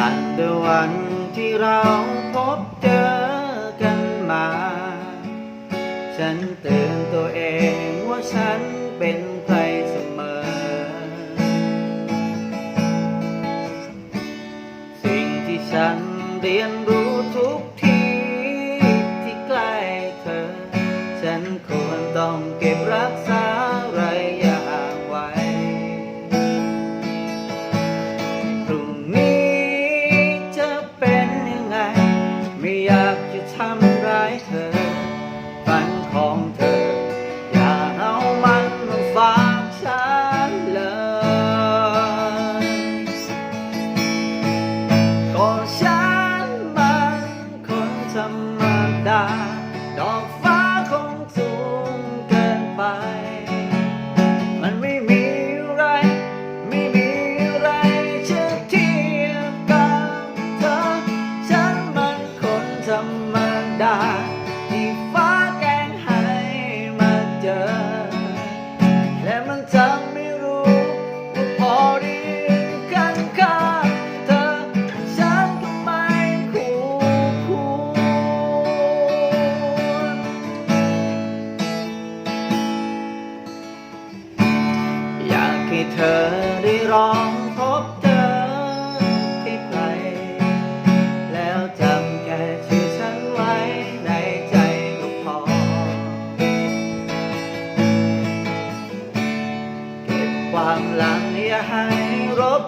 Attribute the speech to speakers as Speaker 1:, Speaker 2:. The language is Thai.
Speaker 1: ตั้งแต่วันที่เราพบเจอกันมา ฉันเตือนตัวเองว่าฉันเป็นใครเสมอ สิ่งที่ฉันเรียนรู้ทุกทีที่ใกล้เธอ ฉันควรต้องเก็บรักษา ทำร้ายเธอ ฝันของเธอ อย่าเอามันมาฝากฉันเลย ก็ฉันมันคนธรรมดาดอก ธอได้ร้องพบเจอที่ไกล แล้วจำแค่ชื่อฉันไว้ในใจก็พอ เก็บความหลังอย่าให้รบ